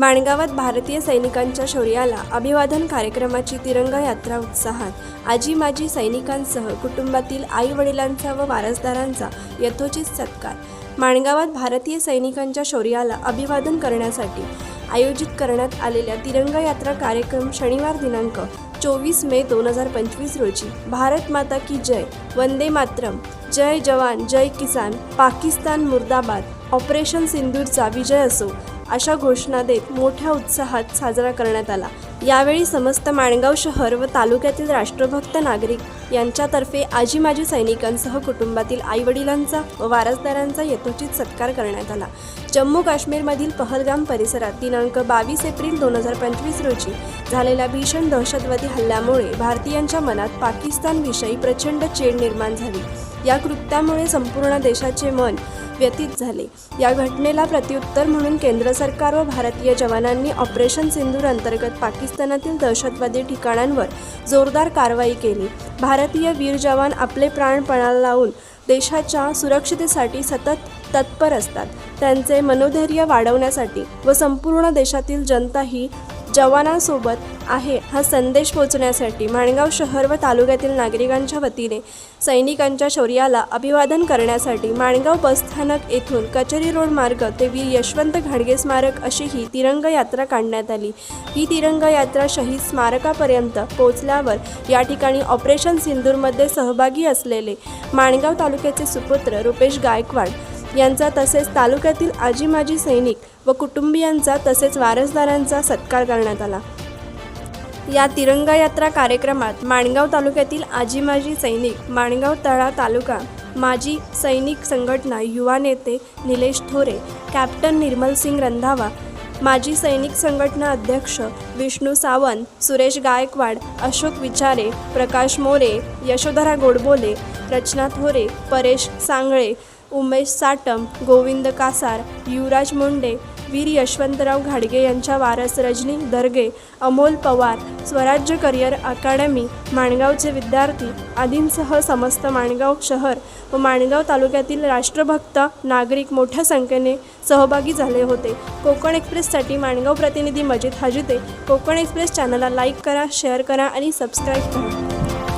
माणगावात भारतीय सैनिकांच्या शौर्याला अभिवादन कार्यक्रमाची तिरंगा यात्रा उत्साहात आजी माजी सैनिकांसह कुटुंबातील आई वडिलांचा व वारसदारांचा यथोचित सत्कार. माणगावात भारतीय सैनिकांच्या शौर्याला अभिवादन करण्यासाठी आयोजित करण्यात आलेल्या तिरंगा यात्रा कार्यक्रम शनिवार दिनांक चोवीस मे दोन हजार पंचवीस रोजी भारत माता की जय वंदे मातरम जय जवान जय किसान पाकिस्तान मुर्दाबाद ऑपरेशन सिंदूरचा विजय असो अशा घोषणा देत मोठ्या उत्साहात साजरा करण्यात आला. यावेळी समस्त माणगाव शहर व तालुक्यातील राष्ट्रभक्त नागरिक यांच्यातर्फे आजी माजी सैनिकांसह कुटुंबातील आईवडिलांचा व वारसदारांचा यथोचित सत्कार करण्यात आला. जम्मू काश्मीरमधील पहलगाम परिसरात दिनांक बावीस एप्रिल दोन हजार पंचवीस रोजी झालेल्या भीषण दहशतवादी हल्ल्यामुळे भारतीयांच्या मनात पाकिस्तानविषयी प्रचंड चेड निर्माण झाली. या कृत्यामुळे संपूर्ण देशाचे मन व्यतीत झाले. या घटनेला प्रत्युत्तर म्हणून केंद्र सरकार व भारतीय जवानांनी ऑपरेशन सिंदूर अंतर्गत पाकिस्तान पाकिस्तानातील दहशतवादी ठिकाणांवर जोरदार कारवाई केली. भारतीय वीर जवान आपले प्राण पणाला लावून देशाच्या सुरक्षितेसाठी सतत तत्पर असतात. त्यांचे मनोधैर्य वाढवण्यासाठी व संपूर्ण देशातील जनता ही जवानांसोबत आहे हा संदेश पोहोचण्यासाठी माणगाव शहर व तालुक्यातील नागरिकांच्या वतीने सैनिकांच्या शौर्याला अभिवादन करण्यासाठी माणगाव बसस्थानक येथून कचेरी रोड मार्ग ते वीर यशवंत घाडगे स्मारक अशी ही तिरंग यात्रा काढण्यात आली. ही तिरंग यात्रा शहीद स्मारकापर्यंत पोहोचल्यावर या ठिकाणी ऑपरेशन सिंदूरमध्ये सहभागी असलेले माणगाव तालुक्याचे सुपुत्र रुपेश गायकवाड यांचा तसेच तालुक्यातील आजी माजी सैनिक व कुटुंबियांचा तसेच वारसदारांचा सत्कार करण्यात आला. या तिरंगा यात्रा कार्यक्रमात माणगाव तालुक्यातील आजी माजी सैनिक माणगाव तळा तालुका माजी सैनिक संघटना युवा नेते निलेश थोरे कॅप्टन निर्मल सिंग रंधावा माजी सैनिक संघटना अध्यक्ष विष्णू सावंत सुरेश गायकवाड अशोक विचारे प्रकाश मोरे यशोधरा गोडबोले रचना थोरे परेश सांगळे उमेश साटम गोविंद कासार युवराज मुंडे वीर यशवंतराव घाडगे यांच्या वारस रजनी दर्गे अमोल पवार स्वराज्य करिअर अकादमी माणगावचे विद्यार्थी आदींसह समस्त माणगाव शहर व माणगाव तालुक्यातील राष्ट्रभक्त नागरिक मोठ्या संख्येने सहभागी झाले होते. कोकण एक्सप्रेससाठी माणगाव प्रतिनिधी मजिद हाजिते. कोकण एक्सप्रेस चॅनलला लाईक करा शेअर करा आणि सबस्क्राईब करा.